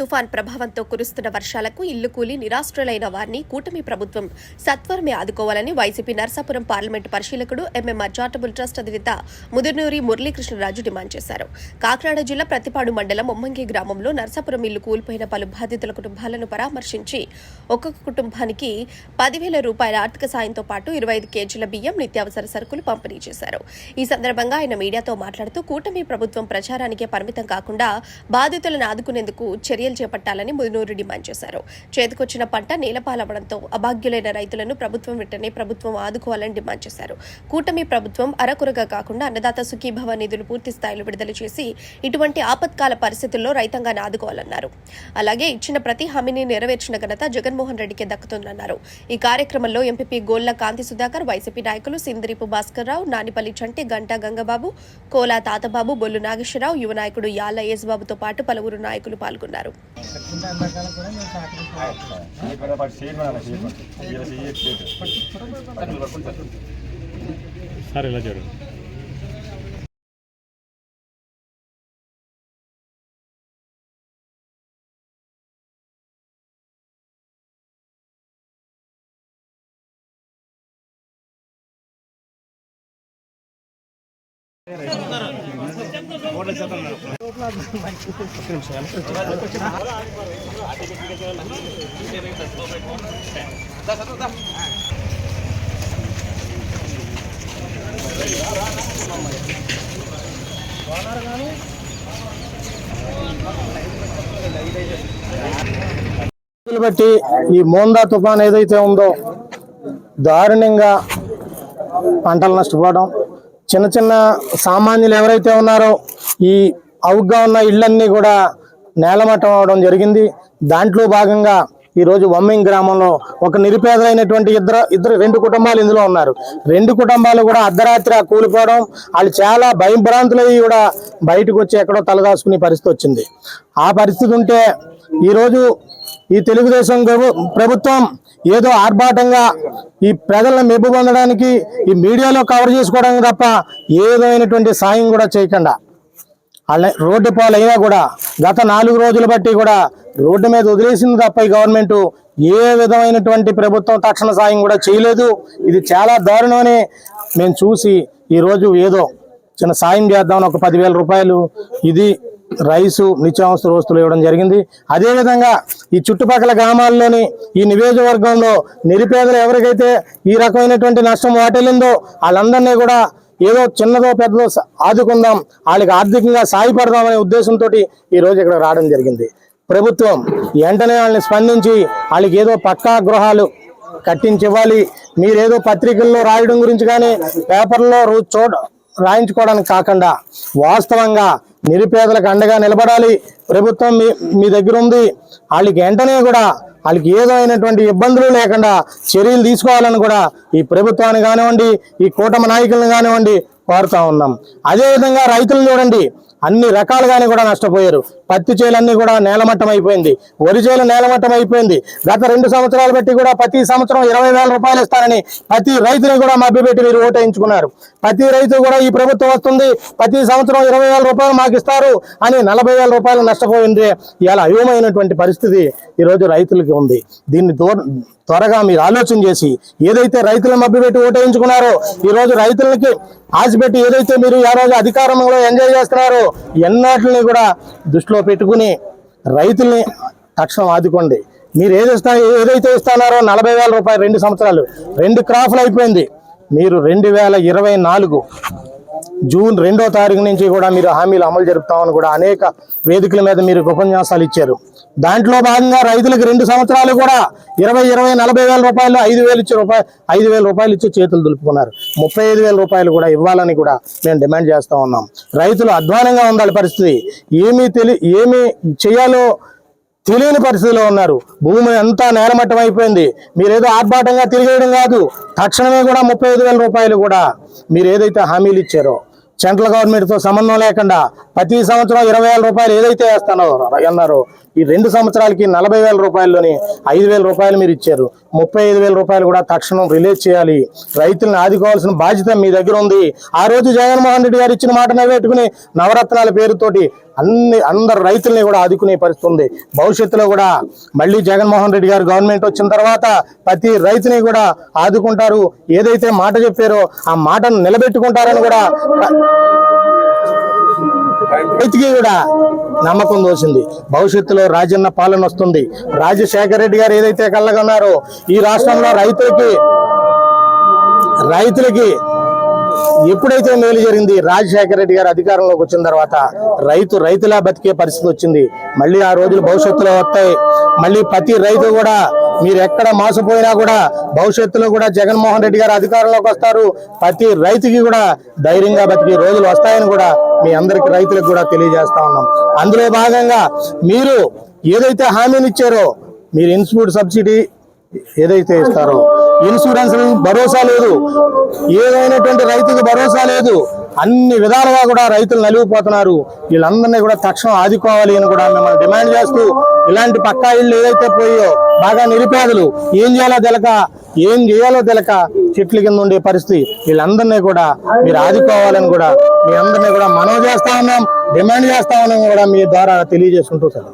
తుఫాన్ ప్రభావంతో కురుస్తున్న వర్షాలకు ఇల్లు కూలి నిరాశ్రులైన వారిని కూటమి ప్రభుత్వం సత్వరమే ఆదుకోవాలని వైసీపీ నర్సాపురం పార్లమెంటు పరిశీలకుడు ఎంఎంఆర్ చారిటబుల్ ట్రస్ట్ అధినేత ముదిర్నూరి మురళీకృష్ణరాజు డిమాండ్ చేశారు. కాకినాడ జిల్లా ప్రతిపాడు మండలం ఉమ్మంగి గ్రామంలో నర్సాపురం ఇల్లు కూలిపోయిన పలు బాధితుల కుటుంబాలను పరామర్శించి ఒక్కొక్క కుటుంబానికి పదివేల రూపాయల ఆర్థిక సాయంతో పాటు ఇరవై ఐదు కేజీల బియ్యం నిత్యావసర సరుకులు పంపిణీ చేశారు. ఈ సందర్భంగా ఆయన మీడియాతో మాట్లాడుతూ కూటమి ప్రభుత్వం ప్రచారానికే పరిమితం కాకుండా బాధితులను ఆదుకునేందుకు చర్యలు చేపట్టాలని ముదునూరు డిమాండ్ చేశారు. చేతికొచ్చిన పంట నేలపాలవడంతో అభాగ్యులైన రైతులను ప్రభుత్వం వెంటనే ప్రభుత్వం ఆదుకోవాలని డిమాండ్ చేశారు. కూటమి ప్రభుత్వం అరకురగా కాకుండా అన్నదాత సుఖీభవ నిధులు పూర్తి స్థాయిలో విడుదల చేసి ఇటువంటి ఆపత్కాల పరిస్థితుల్లో రైతాంగాన్ని ఆదుకోవాలన్నారు. అలాగే ఇచ్చిన ప్రతి హామీని నెరవేర్చిన ఘనత జగన్మోహన్ రెడ్డికి దక్కుతుందన్నారు. ఈ కార్యక్రమంలో ఎంపీపీ గోళ్ళ కాంతి సుధాకర్ వైసీపీ నాయకులు సిందిరిపు భాస్కర్రావు నానిపల్లి చంటి గంటా గంగబాబు కోలా తాతబాబు బొల్లు నాగేశ్వరరావు యువ నాయకుడు యాల యేసుబాబుతో పాటు పలువురు నాయకులు పాల్గొన్నారు. సార్ ఇలా చూడండి బట్టి ఈ మోందా తుఫాన్ ఏదైతే ఉందో దారుణంగా పంటలు నష్టపోవడం చిన్న చిన్న సామాన్యులు ఎవరైతే ఉన్నారో ఈ అవుగ్గా ఉన్న ఇళ్ళన్నీ కూడా నేలమట్టం అవడం జరిగింది. దాంట్లో భాగంగా ఈరోజు వమ్మింగ్ గ్రామంలో ఒక నిరుపేదలైనటువంటి ఇద్దరు ఇద్దరు రెండు కుటుంబాలు ఇందులో ఉన్నారు. రెండు కుటుంబాలు కూడా అర్ధరాత్రి కూలిపోవడం వాళ్ళు చాలా భయభ్రాంతులయ్యి కూడా బయటకు వచ్చి ఎక్కడో తలదాసుకునే పరిస్థితి వచ్చింది. ఆ పరిస్థితి ఉంటే ఈరోజు ఈ తెలుగుదేశం ప్రభుత్వం ఏదో ఆర్భాటంగా ఈ ప్రజలను మెప్పు పొందడానికి ఈ మీడియాలో కవర్ చేసుకోవడం తప్ప ఏదైనటువంటి సాయం కూడా చేయకుండా. అలా రోడ్డు పాలైనా కూడా గత నాలుగు రోజులు బట్టి కూడా రోడ్డు మీద వదిలేసింది తప్ప ఈ గవర్నమెంట్ ఏ విధమైనటువంటి ప్రభుత్వం తక్షణ సాయం కూడా చేయలేదు. ఇది చాలా దారుణమని మేము చూసి ఈరోజు ఏదో చిన్న సాయం చేద్దామని ఒక పదివేల రూపాయలు ఇది రైసు నిత్యావసర వస్తువులు ఇవ్వడం జరిగింది. అదేవిధంగా ఈ చుట్టుపక్కల గ్రామాల్లోని ఈ నియోజకవర్గంలో నిరుపేదలు ఎవరికైతే ఈ రకమైనటువంటి నష్టం వాటిల్లిందో వాళ్ళందరినీ కూడా ఏదో చిన్నదో పెద్దదో ఆదుకుందాం వాళ్ళకి ఆర్థికంగా సాయపడదామనే ఉద్దేశంతో ఈ రోజు ఇక్కడ రావడం జరిగింది. ప్రభుత్వం వెంటనే వాళ్ళని స్పందించి వాళ్ళకి ఏదో పక్కా గృహాలు కట్టించి ఇవ్వాలి మీరేదో పత్రికల్లో రాయడం గురించి కానీ పేపర్లో రో- చూడ రాయించుకోవడానికి కాకుండా వాస్తవంగా నిరుపేదలకు అండగా నిలబడాలి. ప్రభుత్వం మీ మీ దగ్గర ఉంది. వాళ్ళకి వెంటనే కూడా వాళ్ళకి ఏదో అయినటువంటి ఇబ్బందులు లేకుండా చర్యలు తీసుకోవాలని కూడా ఈ ప్రభుత్వాన్ని కానివ్వండి ఈ కూటమి నాయకులను కానివ్వండి కోరుతా ఉన్నాం. అదేవిధంగా రైతులు చూడండి అన్ని రకాలుగానే కూడా నష్టపోయారు. పత్తి చేలన్నీ కూడా నేలమట్టం అయిపోయింది వరి చేలు నేలమట్టం అయిపోయింది గత రెండు సంవత్సరాలు బట్టి కూడా ప్రతి సంవత్సరం ఇరవై వేల రూపాయలు ఇస్తారని ప్రతి రైతుని కూడా మభ్యపెట్టి మీరు ఓటేయించుకున్నారు. ప్రతి రైతు కూడా ఈ ప్రభుత్వం వస్తుంది ప్రతి సంవత్సరం ఇరవై వేల రూపాయలు మాకు ఇస్తారు అని నలభై వేల రూపాయలు నష్టపోయింది. ఇలా అయోమైనటువంటి పరిస్థితి ఈరోజు రైతులకి ఉంది. దీన్ని దూరం త్వరగా మీరు ఆలోచన చేసి ఏదైతే రైతుల మభ్యపెట్టి ఓటేయించుకున్నారో ఈ రోజు రైతులకి ఆశపెట్టి ఏదైతే మీరు ఆ రోజు అధికారంలో ఎంజాయ్ చేస్తున్నారో ఎన్నాటిని కూడా దృష్టిలో పెట్టుకుని రైతుల్ని తక్షణం ఆదుకోండి. మీరు ఏది ఇస్తా ఏదైతే ఇస్తున్నారో నలభై వేల రూపాయలు రెండు సంవత్సరాలు రెండు క్రాఫ్లు అయిపోయింది. మీరు రెండు వేల ఇరవై నాలుగు జూన్ రెండో తారీఖు నుంచి కూడా మీరు హామీలు అమలు జరుపుతామని కూడా అనేక వేదికల మీద మీరు ఉపన్యాసాలు ఇచ్చారు. దాంట్లో భాగంగా రైతులకు రెండు సంవత్సరాలు కూడా ఇరవై ఇరవై నలభై వేల రూపాయలు ఐదు వేలు ఇచ్చి రూపాయలు ఐదు వేల రూపాయలు ఇచ్చి చేతులు దులుపుకున్నారు. ముప్పై ఐదు వేల రూపాయలు కూడా ఇవ్వాలని కూడా మేము డిమాండ్ చేస్తూ ఉన్నాం. రైతులు అధ్వానంగా ఉండాలి పరిస్థితి. ఏమీ తెలి ఏమీ చేయాలో తెలియని పరిస్థితిలో ఉన్నారు. భూమి అంతా నేలమట్టం అయిపోయింది. మీరేదో ఆర్భాటంగా తిరిగేయడం కాదు. తక్షణమే కూడా ముప్పై ఐదు వేల రూపాయలు కూడా మీరు ఏదైతే హామీలు ఇచ్చారో సెంట్రల్ గవర్నమెంట్తో సంబంధం లేకుండా ప్రతి సంవత్సరం ఇరవై రూపాయలు ఏదైతే వేస్తానో అన్నారు. ఈ రెండు సంవత్సరాలకి నలభై వేల రూపాయల్లోని ఐదు వేల రూపాయలు మీరు ఇచ్చారు. ముప్పై ఐదు వేల రూపాయలు కూడా తక్షణం రిలీజ్ చేయాలి. రైతులను ఆదుకోవాల్సిన బాధ్యత మీ దగ్గర ఉంది. ఆ రోజు జగన్మోహన్ రెడ్డి గారు ఇచ్చిన మాట నిలబెట్టుకుని నవరత్నాల పేరుతోటి అన్ని అందరు రైతుల్ని కూడా ఆదుకునే పరిస్థితి ఉంది. భవిష్యత్తులో కూడా మళ్ళీ జగన్మోహన్ రెడ్డి గారు గవర్నమెంట్ వచ్చిన తర్వాత ప్రతి రైతుని కూడా ఆదుకుంటారు. ఏదైతే మాట చెప్పారో ఆ మాటను నిలబెట్టుకుంటారని కూడా రైతుకి కూడా నమ్మకం దోసింది. భవిష్యత్తులో రాజన్న పాలన వస్తుంది. రాజశేఖర రెడ్డి గారు ఏదైతే కళ్ళగన్నారో ఈ రాష్ట్రంలో రైతులకి రైతులకి ఎప్పుడైతే మేలు జరిగింది రాజశేఖర రెడ్డి గారు అధికారంలోకి వచ్చిన తర్వాత రైతు రైతులా బతికే పరిస్థితి వచ్చింది. మళ్ళీ ఆ రోజులు భవిష్యత్తులో వస్తాయి. మళ్ళీ ప్రతి రైతు కూడా మీరు ఎక్కడ మోసపోయినా కూడా భవిష్యత్తులో కూడా జగన్మోహన్ రెడ్డి గారు అధికారంలోకి వస్తారు. ప్రతి రైతుకి కూడా ధైర్యంగా బతికే రోజులు వస్తాయని కూడా మీ అందరికి రైతులకు కూడా తెలియజేస్తా ఉన్నాం. అందులో భాగంగా మీరు ఏదైతే హామీని ఇచ్చారో మీరు ఇన్స్టిట్యూట్ సబ్సిడీ ఏదైతే ఇస్తారో ఇన్సూరెన్స్ భరోసా లేదు ఏదైనటువంటి రైతుకు భరోసా లేదు అన్ని విధాలుగా కూడా రైతులు నలిగిపోతున్నారు. వీళ్ళందరినీ కూడా తక్షణం ఆదుకోవాలి అని కూడా మిమ్మల్ని డిమాండ్ చేస్తూ ఇలాంటి పక్కా ఇళ్ళు ఏదైతే పోయో బాగా నిరుపేదలు ఏం చేయాలో తెలక ఏం చేయాలో తెలక చెట్ల కింద ఉండే పరిస్థితి. వీళ్ళందరినీ కూడా మీరు ఆదుకోవాలని కూడా మీ అందరినీ కూడా మనవి చేస్తా ఉన్నాం డిమాండ్ చేస్తా ఉన్నాం కూడా మీ ద్వారా తెలియజేసుకుంటూ సార్